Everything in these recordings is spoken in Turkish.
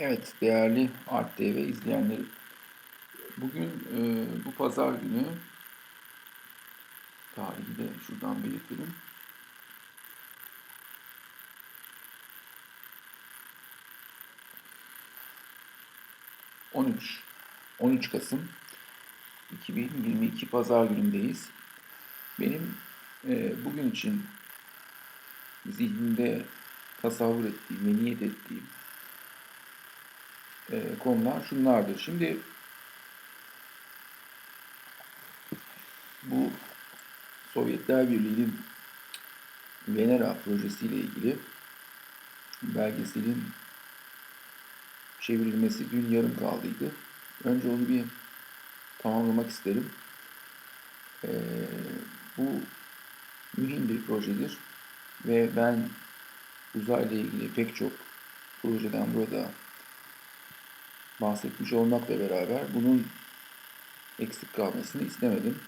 Evet, değerli Art TV izleyenleri. Bugün e, bu pazar günü tarihi de şuradan belirtelim. ...13... ...13 Kasım... ...2022 Pazar günündeyiz. Benim e, bugün için... ...zihnimde tasavvur ettiğim ve niyet ettiğim e, konular şunlardır. Şimdi bu Sovyetler Birliği'nin Venera projesiyle ilgili belgeselin çevrilmesi dün yarım kaldıydı. Önce onu bir tamamlamak isterim. Ee, bu mühim bir projedir ve ben uzayla ilgili pek çok projeden burada bahsetmiş olmakla beraber bunun eksik kalmasını istemedim.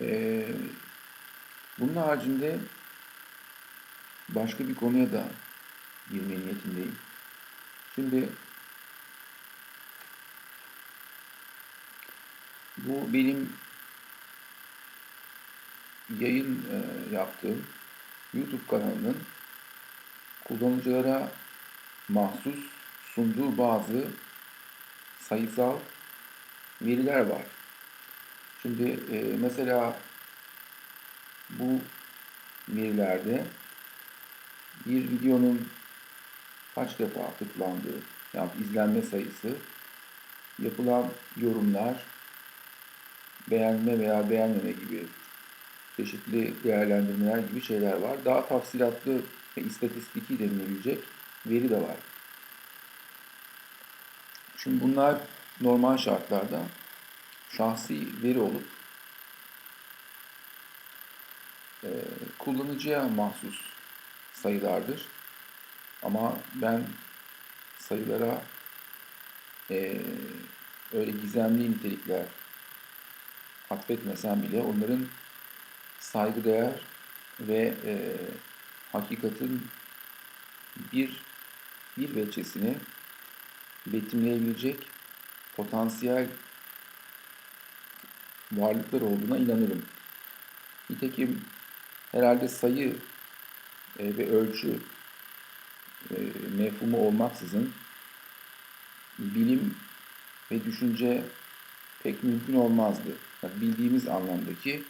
Ee, bunun haricinde başka bir konuya da girme niyetindeyim. Şimdi bu benim yayın e, yaptığım YouTube kanalının kullanıcılara mahsus sunduğu bazı sayısal veriler var. Şimdi e, mesela bu verilerde bir videonun kaç defa tıklandığı, yani izlenme sayısı, yapılan yorumlar, beğenme veya beğenmeme gibi çeşitli değerlendirmeler gibi şeyler var. Daha tafsilatlı ve istatistiki denilebilecek veri de var. Şimdi bunlar normal şartlarda şahsi veri olup e, kullanıcıya mahsus sayılardır. Ama ben sayılara e, öyle gizemli nitelikler atfetmesem bile onların saygıdeğer ve e, hakikatin bir bir veçesini betimleyebilecek potansiyel varlıklar olduğuna inanırım. Nitekim herhalde sayı e, ve ölçü e, mefhumu olmaksızın bilim ve düşünce pek mümkün olmazdı. Yani bildiğimiz anlamdaki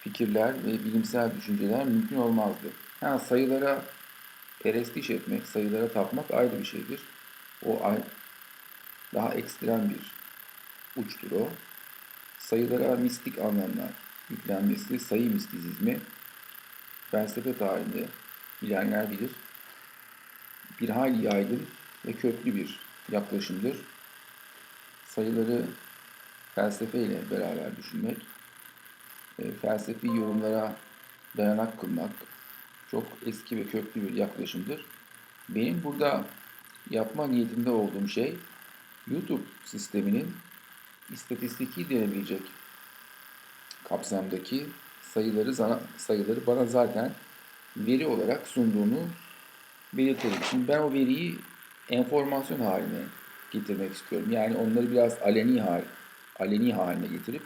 fikirler ve bilimsel düşünceler mümkün olmazdı. Ha, sayılara perestiş etmek, sayılara tapmak ayrı bir şeydir. O daha ekstrem bir uçtur o. Sayılara mistik anlamlar yüklenmesi, sayı mistizizmi felsefe tarihinde bilenler bilir. Bir hayli yaygın ve köklü bir yaklaşımdır. Sayıları felsefeyle beraber düşünmek, e, felsefi yorumlara dayanak kılmak çok eski ve köklü bir yaklaşımdır. Benim burada yapma niyetinde olduğum şey YouTube sisteminin istatistiki denebilecek kapsamdaki sayıları sayıları bana zaten veri olarak sunduğunu belirtelim. Şimdi ben o veriyi enformasyon haline getirmek istiyorum. Yani onları biraz aleni hal, aleni haline getirip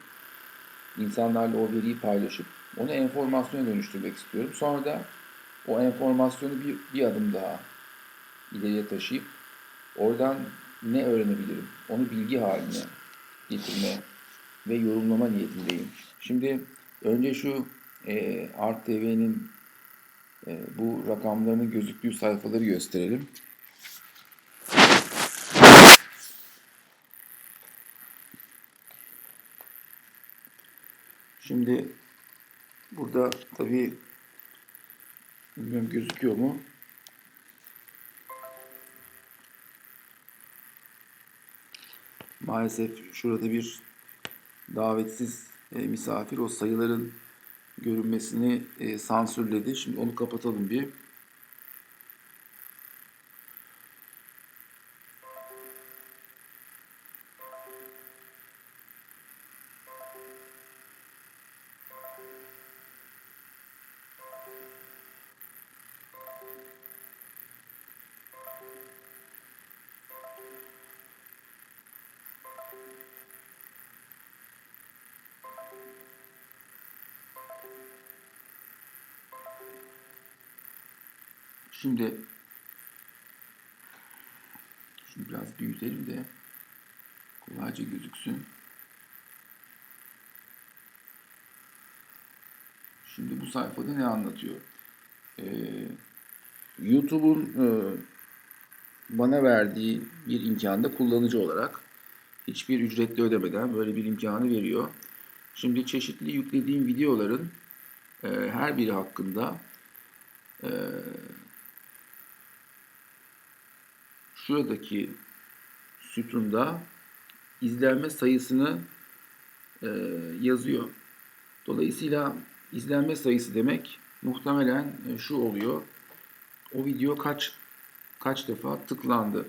insanlarla o veriyi paylaşıp onu enformasyona dönüştürmek istiyorum. Sonra da o enformasyonu bir, bir adım daha ileriye taşıyıp oradan ne öğrenebilirim? Onu bilgi haline getirme ve yorumlama niyetindeyim. Şimdi önce şu e, Art TV'nin e, bu rakamlarının gözüktüğü sayfaları gösterelim. Şimdi burada tabii bilmiyorum gözüküyor mu? Maalesef şurada bir davetsiz e, misafir o sayıların görünmesini e, sansürledi. Şimdi onu kapatalım bir. Şimdi şunu biraz büyütelim de kolayca gözüksün. Şimdi bu sayfada ne anlatıyor? Ee, YouTube'un e, bana verdiği bir imkanda kullanıcı olarak hiçbir ücretli ödemeden böyle bir imkanı veriyor. Şimdi çeşitli yüklediğim videoların e, her biri hakkında e, şuradaki sütunda izlenme sayısını e, yazıyor. Dolayısıyla izlenme sayısı demek muhtemelen e, şu oluyor. O video kaç kaç defa tıklandı.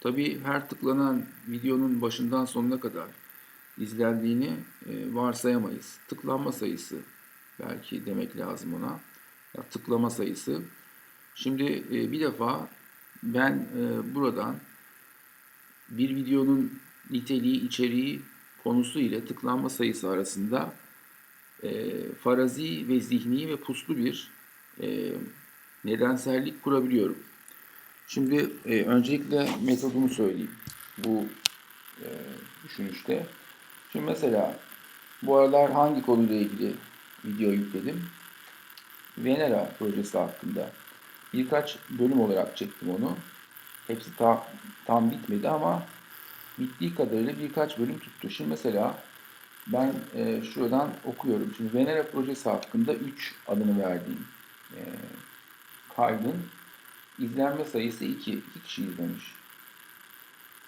Tabii her tıklanan videonun başından sonuna kadar izlendiğini e, varsayamayız. Tıklanma sayısı belki demek lazım ona. Ya, tıklama sayısı. Şimdi e, bir defa ben e, buradan bir videonun niteliği, içeriği konusu ile tıklanma sayısı arasında e, farazi ve zihni ve puslu bir e, nedensellik kurabiliyorum. Şimdi e, öncelikle metodumu söyleyeyim bu e, düşünüşte. Şimdi mesela bu aralar hangi konuyla ilgili video yükledim? Venera projesi hakkında. Birkaç bölüm olarak çektim onu. Hepsi tam, tam bitmedi ama bittiği kadarıyla birkaç bölüm tuttu. Şimdi mesela ben e, şuradan okuyorum. Şimdi Venera projesi hakkında 3 adını verdiğim e, kaydın izlenme sayısı 2. 2 kişi izlemiş.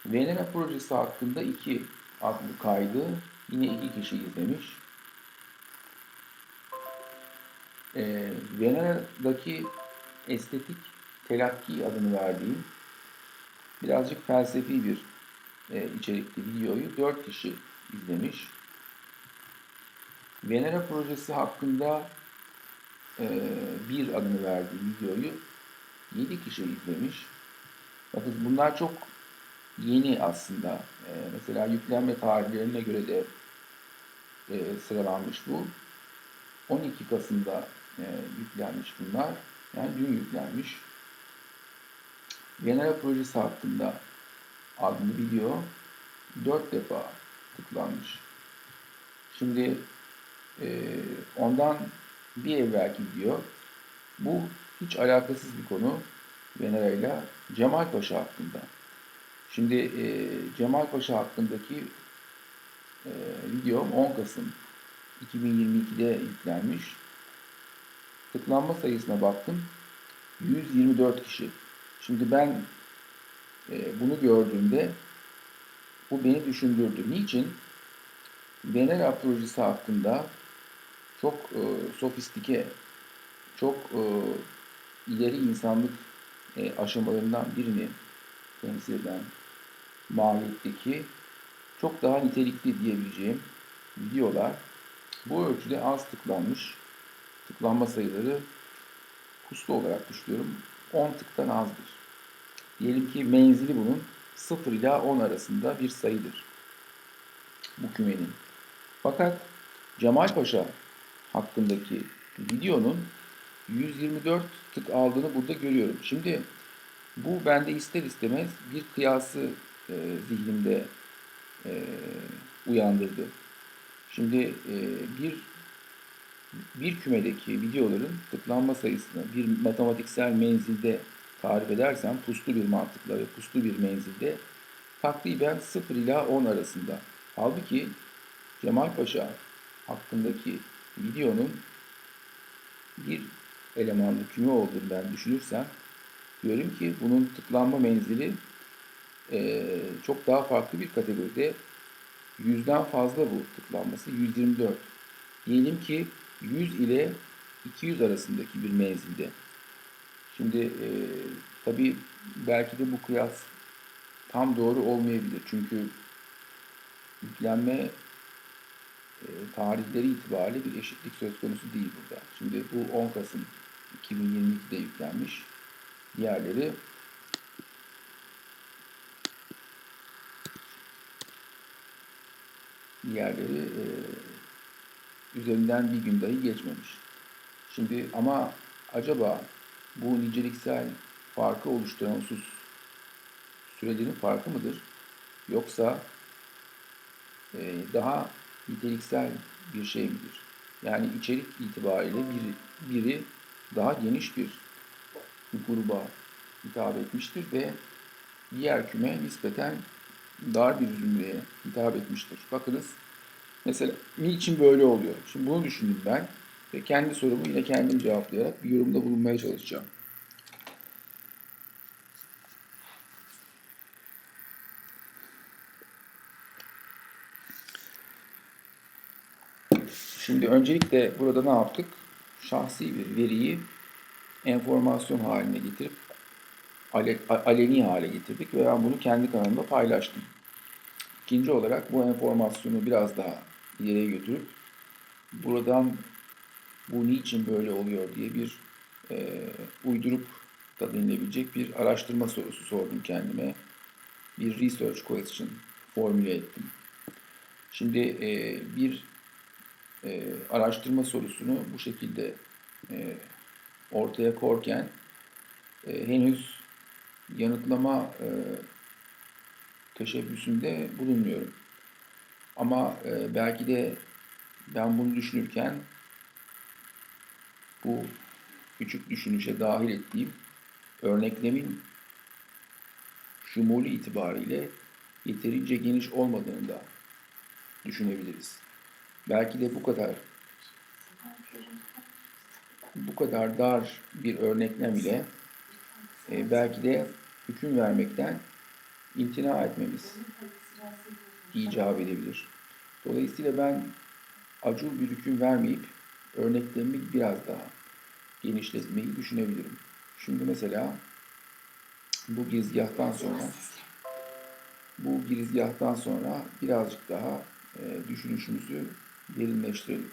Venera projesi hakkında 2 adlı kaydı yine 2 kişi izlemiş. E, Venera'daki estetik telakki adını verdiğim birazcık felsefi bir e, içerikli videoyu 4 kişi izlemiş. Venera projesi hakkında e, bir adını verdiğim videoyu 7 kişi izlemiş. Bakın bunlar çok yeni aslında. E, mesela yüklenme tarihlerine göre de e, sıralanmış bu. 12 Kasım'da e, yüklenmiş bunlar. Yani dün yüklenmiş. Venera projesi hakkında adlı video 4 defa tıklanmış. Şimdi e, ondan bir evvelki video bu hiç alakasız bir konu Venera ile Cemal Paşa hakkında. Şimdi e, Cemal Paşa hakkındaki e, videom 10 Kasım 2022'de yüklenmiş. Tıklanma sayısına baktım. 124 kişi. Şimdi ben e, bunu gördüğümde bu beni düşündürdü. Niçin? Venera projesi hakkında çok e, sofistike, çok e, ileri insanlık e, aşamalarından birini temsil eden mahiyetteki çok daha nitelikli diyebileceğim videolar bu ölçüde az tıklanmış. Tıklanma sayıları puslu olarak düşünüyorum. 10 tıktan azdır. Diyelim ki menzili bunun 0 ila 10 arasında bir sayıdır. Bu kümenin. Fakat Cemal Paşa hakkındaki videonun 124 tık aldığını burada görüyorum. Şimdi bu bende ister istemez bir kıyası e, zihnimde e, uyandırdı. Şimdi e, bir bir kümedeki videoların tıklanma sayısını bir matematiksel menzilde tarif edersem puslu bir mantıkla ve puslu bir menzilde takriben 0 ila 10 arasında. Halbuki Cemal Paşa hakkındaki videonun bir elemanlı küme olduğunu ben düşünürsem diyorum ki bunun tıklanma menzili e, çok daha farklı bir kategoride. Yüzden fazla bu tıklanması. 124. Diyelim ki 100 ile 200 arasındaki bir menzilde. Şimdi e, tabi belki de bu kıyas tam doğru olmayabilir. Çünkü yüklenme e, tarihleri itibariyle bir eşitlik söz konusu değil burada. Şimdi bu 10 Kasım 2022'de yüklenmiş. Diğerleri diğerleri e, üzerinden bir gün dahi geçmemiş. Şimdi ama acaba bu niceliksel farkı oluşturan husus sürelerin farkı mıdır? Yoksa e, daha niteliksel bir şey midir? Yani içerik itibariyle biri, biri daha geniş bir gruba hitap etmiştir ve diğer küme nispeten dar bir zümreye hitap etmiştir. Bakınız mesela niçin böyle oluyor? Şimdi bunu düşündüm ben ve kendi sorumu yine kendim cevaplayarak bir yorumda bulunmaya çalışacağım. Şimdi öncelikle burada ne yaptık? Şahsi bir veriyi enformasyon haline getirip ale- aleni hale getirdik ve ben bunu kendi kanalımda paylaştım. İkinci olarak bu enformasyonu biraz daha ileriye götürüp buradan bu niçin böyle oluyor diye bir e, uydurup da denilebilecek bir araştırma sorusu sordum kendime. Bir research question formüle ettim. Şimdi e, bir e, araştırma sorusunu bu şekilde e, ortaya korken e, henüz yanıtlama e, teşebbüsünde bulunmuyorum. Ama e, belki de ben bunu düşünürken bu küçük düşünüşe dahil ettiğim örneklemin şumulu itibariyle yeterince geniş olmadığını da düşünebiliriz. Belki de bu kadar bu kadar dar bir örneklem ile e, belki de hüküm vermekten imtina etmemiz icap edebilir. Dolayısıyla ben acul bir hüküm vermeyip örneklemimi biraz daha genişletmeyi düşünebilirim. Şimdi mesela bu girizgahtan sonra bu girizgahtan sonra birazcık daha e, düşünüşümüzü derinleştirelim.